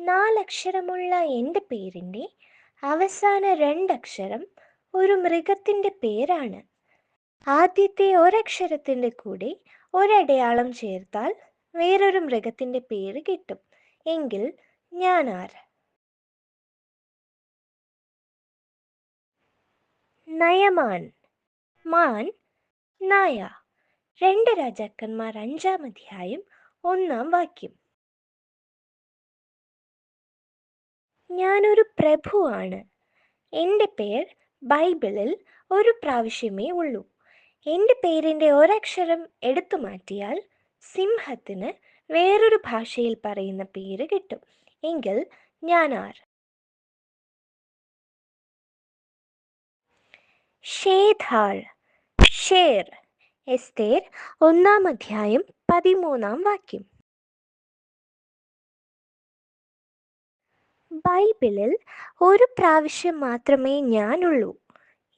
നാലക്ഷരമുള്ള എന്റെ പേരിന്റെ അവസാന രണ്ടക്ഷരം ഒരു മൃഗത്തിന്റെ പേരാണ്. ആദ്യത്തെ ഒരക്ഷരത്തിന്റെ കൂടെ ഒരടയാളം ചേർത്താൽ വേറൊരു മൃഗത്തിന്റെ പേര് കിട്ടും. എങ്കിൽ ഞാൻ ആര്? നയമാൻ. മാൻ നായ. രണ്ട് രാജാക്കന്മാർ അഞ്ചാം അധ്യായം ഒന്നാം വാക്യം. ഞാനൊരു പ്രഭുവാണ്. എന്റെ പേർ ബൈബിളിൽ ഒരു പ്രാവശ്യമേ ഉള്ളൂ. എന്റെ പേരിന്റെ ഒരക്ഷരം എടുത്തു മാറ്റിയാൽ സിംഹത്തിന് വേറൊരു ഭാഷയിൽ പറയുന്ന പേര് കിട്ടും. എങ്കിൽ ഞാൻ ആർ? ഷേധാൾ ഷേർ എസ്തേർ ഒന്നാം അധ്യായം പതിമൂന്നാം വാക്യം. ബൈബിളിൽ ഒരു പ്രാവശ്യം മാത്രമേ ഞാനുള്ളൂ.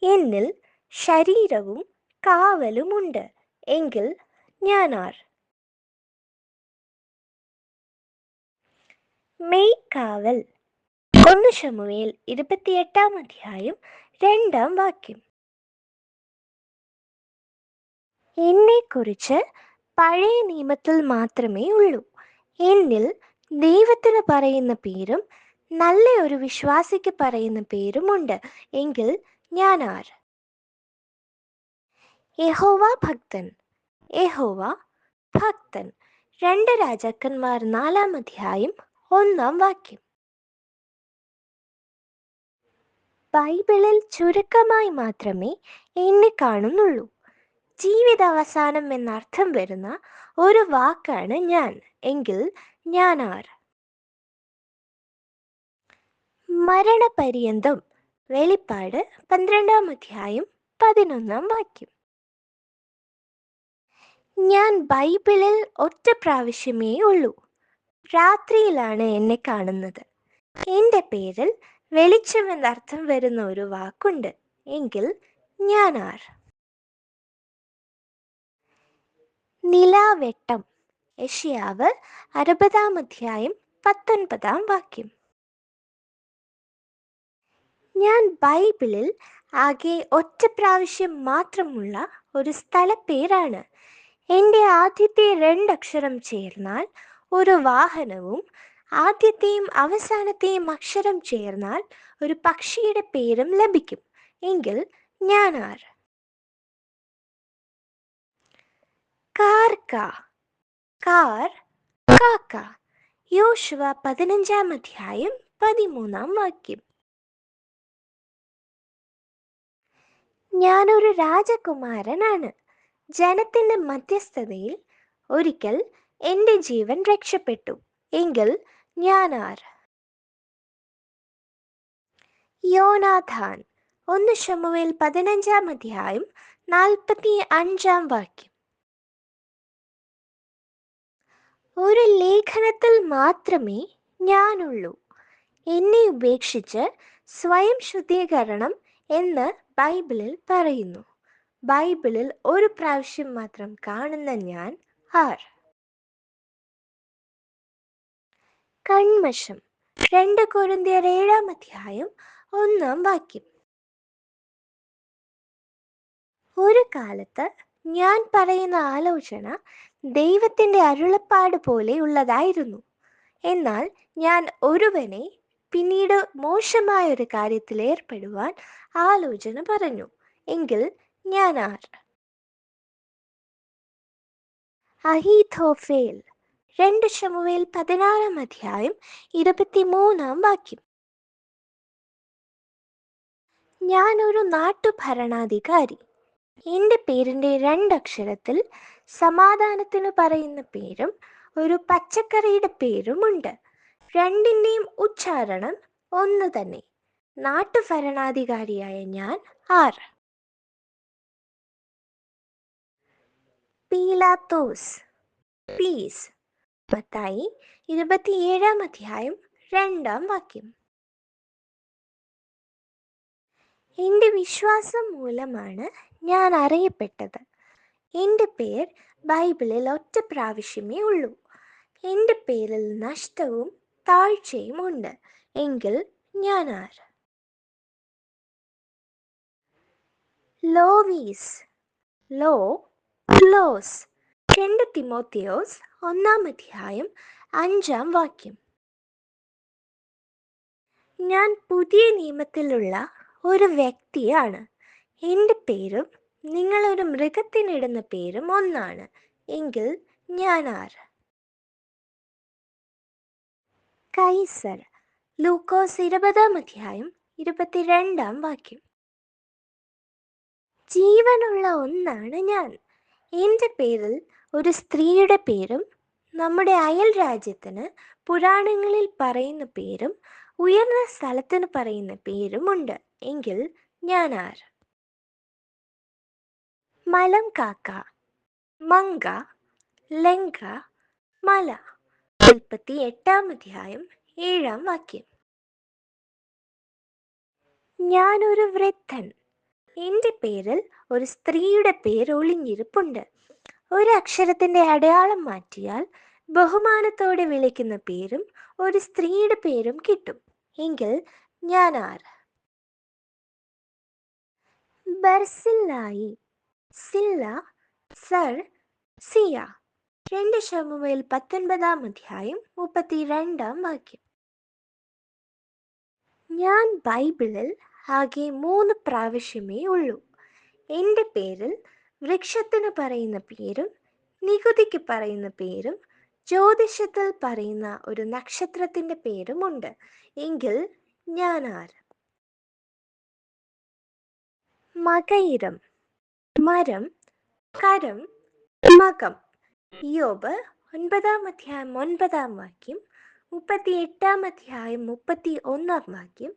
എന്നിൽ ശരീരവും കാവലുമുണ്ട് എങ്കിൽ ഞാൻ ആർ കാവൽ. ഒന്ന് ശമുവേൽ ഇരുപത്തിയെട്ടാം അധ്യായം രണ്ടാം വാക്യം. എന്നെക്കുറിച്ച് പഴയ നിയമത്തിൽ മാത്രമേ ഉള്ളൂ. എന്നിൽ ദൈവത്തിന് പറയുന്ന പേരും നല്ല ഒരു വിശ്വാസിക്ക് പറയുന്ന പേരുമുണ്ട്. എങ്കിൽ ഞാൻ ആർ യഹോവ ഭക്തൻ. യഹോവ ഭക്തൻ. രണ്ട് രാജാക്കന്മാർ നാലാം അധ്യായം ഒന്നാം വാക്യം. ബൈബിളിൽ ചുരുക്കമായി മാത്രമേ എന്നെ കാണുന്നുള്ളൂ. ജീവിതാവസാനം എന്നർത്ഥം വരുന്ന ഒരു വാക്കാണ് ഞാൻ. എങ്കിൽ ഞാൻ ആർ മരണപര്യന്തം. വെളിപ്പാട് പന്ത്രണ്ടാം അധ്യായം പതിനൊന്നാം വാക്യം. ഞാൻ ബൈബിളിൽ ഒറ്റ പ്രാവശ്യമേ ഉള്ളൂ. രാത്രിയിലാണ് എന്നെ കാണുന്നത്. എന്റെ പേരിൽ വെളിച്ചം എന്നർത്ഥം വരുന്ന ഒരു വാക്കുണ്ട്. എങ്കിൽ ഞാൻ ആർ? നിലാവെട്ടം. യഷ്യാവ് അറുപതാം അധ്യായം പത്തൊൻപതാം വാക്യം. ഞാൻ ബൈബിളിൽ ആകെ ഒറ്റ പ്രാവശ്യം മാത്രമുള്ള ഒരു സ്ഥലപ്പേരാണ്. എന്റെ ആദ്യത്തെ രണ്ടക്ഷരം ചേർന്നാൽ ഒരു വാഹനവും ആദ്യത്തെയും അവസാനത്തെയും അക്ഷരം ചേർന്നാൽ ഒരു പക്ഷിയുടെ പേരും ലഭിക്കും. എങ്കിൽ ഞാൻ ആർ? കാർക്ക കാർ കാക്ക യോശുവ പതിനഞ്ചാം അധ്യായം പതിമൂന്നാം വാക്യം. ഞാനൊരു രാജകുമാരനാണ്. ജനത്തിന്റെ മധ്യസ്ഥതയിൽ ഒരിക്കൽ എന്റെ ജീവൻ രക്ഷപ്പെട്ടു. എങ്കിൽ ഞാൻ ആർ യോനാഥാൻ. ഒന്ന് ഷമുവേൽ പതിനഞ്ചാം അധ്യായം നാൽപ്പത്തി അഞ്ചാം വാക്യം. ഒരു ലേഖനത്തിൽ മാത്രമേ ഞാനുള്ളൂ. എന്നെ ഉപേക്ഷിച്ച് സ്വയം ശുദ്ധീകരണം എന്ന് ബൈബിളിൽ പറയുന്നു. ബൈബിളിൽ ഒരു പ്രാവശ്യം മാത്രം കാണുന്ന ഞാൻ ആർ. കൺവശം രണ്ട് കൊരിന്തിയർ ഏഴാം അധ്യായം ഒന്നാം വാക്യം. ഒരു കാലത്ത് ഞാൻ പറയുന്ന ആലോചന ദൈവത്തിന്റെ അരുളപ്പാട് പോലെ ഉള്ളതായിരുന്നു. എന്നാൽ ഞാൻ ഒരുവനെ പിന്നീട് മോശമായ ഒരു കാര്യത്തിൽ ഏർപ്പെടുവാൻ ആലോചന പറഞ്ഞു. എങ്കിൽ ഞാൻ ആർ? അഹീഥോഫേൽ. രണ്ട് ചമുവേൽ പതിനാറാം അധ്യായം ഇരുപത്തിമൂന്നാം വാക്യം. ഞാനൊരു നാട്ടുഭരണാധികാരി. എന്റെ പേരിന്റെ രണ്ടക്ഷരത്തിൽ സമാധാനത്തിന് പറയുന്ന പേരും ഒരു പച്ചക്കറിയുടെ പേരുമുണ്ട്. രണ്ടിന്റെയും ഉച്ചാരണം ഒന്ന് തന്നെ. നാട്ടുഭരണാധികാരിയായ ഞാൻ ആർ പീലാത്തോസ് പീസ്. മത്തായി ഇരുപത്തിയേഴാം അധ്യായം രണ്ടാം വാക്യം. എന്റെ വിശ്വാസം മൂലമാണ് ഞാൻ അറിയപ്പെട്ടത്. എന്റെ പേർ ബൈബിളിൽ ഒറ്റ പ്രാവശ്യമേ ഉള്ളൂ. എന്റെ പേരിൽ നഷ്ടവും താഴ്ചയും ഉണ്ട്. എങ്കിൽ ഞാൻ ആർ ലോവീസ്. ലോ ലോസ് രണ്ട് തിമോത്തിയോസ് ഒന്നാം അധ്യായം അഞ്ചാം വാക്യം. ഞാൻ പുതിയ നിയമത്തിലുള്ള ഒരു വ്യക്തിയാണ്. എന്റെ പേരും നിങ്ങളൊരു മൃഗത്തിനിടുന്ന പേരും ഒന്നാണ്. എങ്കിൽ ഞാൻ ആർ കൈസർ ലൂക്കോസ് ഇരുപതാം അധ്യായം ഇരുപത്തിരണ്ടാം വാക്യം. ജീവനുള്ള ഒന്നാണ് ഞാൻ. എന്റെ പേരിൽ ഒരു സ്ത്രീയുടെ പേരും നമ്മുടെ അയൽ രാജ്യത്തിന് പുരാണങ്ങളിൽ പറയുന്ന പേരും ഉയർന്ന സ്ഥലത്തിന് പറയുന്ന പേരുമുണ്ട് എങ്കിൽ ഞാൻ ആർ? മലം കാക്ക മങ്ക ലങ്ക മല. മുപ്പത്തി എട്ടാം അധ്യായം ഏഴാം വാക്യം. ഞാനൊരു വൃദ്ധൻ. എന്റെ പേരിൽ ഒരു സ്ത്രീയുടെ പേര് ഒളിഞ്ഞിരിപ്പുണ്ട്. ഒരു അക്ഷരത്തിന്റെ അടയാളം മാറ്റിയാൽ ബഹുമാനത്തോടെ വിളിക്കുന്ന പേരും ഒരു സ്ത്രീയുടെ പേരും കിട്ടും. എങ്കിൽ ഞാൻ ആർ? ബർസില്ലായി. സില്ല സർ സിയ. രണ്ട് ശമുവേൽ പത്തൊൻപതാം അധ്യായം മുപ്പത്തിരണ്ടാം വാക്യം. ഞാൻ ബൈബിളിൽ ആകെ മൂന്ന് പ്രാവശ്യമേ ഉള്ളൂ. എന്റെ പേരിൽ വൃക്ഷത്തിന് പറയുന്ന പേരും നികുതിക്ക് പറയുന്ന പേരും ജ്യോതിഷത്തിൽ പറയുന്ന ഒരു നക്ഷത്രത്തിന്റെ പേരുമുണ്ട് എങ്കിൽ ഞാൻ ആര്? മകയിരം മരം കരം മകം. യോബ് ഒൻപതാം അധ്യായം ഒൻപതാം വാക്യം മുപ്പത്തി എട്ടാം അധ്യായം മുപ്പത്തി ഒന്നാം വാക്യം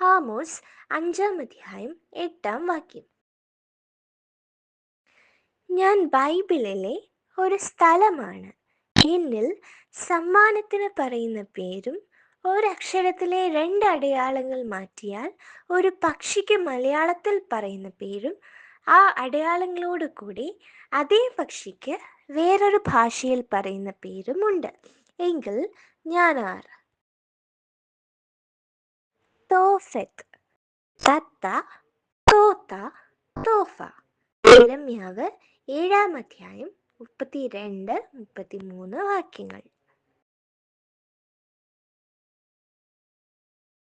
ആമോസ് അഞ്ചാം അധ്യായം എട്ടാം വാക്യം. ഞാൻ ബൈബിളിലെ ഒരു സ്ഥലമാണ്. എന്നിൽ സമ്മാനത്തിന് പറയുന്ന പേരും ഒരക്ഷരത്തിലെ രണ്ട് അടയാളങ്ങൾ മാറ്റിയാൽ ഒരു പക്ഷിക്ക് മലയാളത്തിൽ പറയുന്ന പേരും ആ അടയാളങ്ങളോട് കൂടി അതേ പക്ഷിക്ക് വേറൊരു ഭാഷയിൽ പറയുന്ന പേരുമുണ്ട്. എങ്കിൽ ഞാൻ ആർ തോഫത്ത് തത്ത. തോത്ത. തോഫ. ഏഴാം അധ്യായം മുപ്പത്തി രണ്ട് മുപ്പത്തി മൂന്ന് വാക്യങ്ങൾ.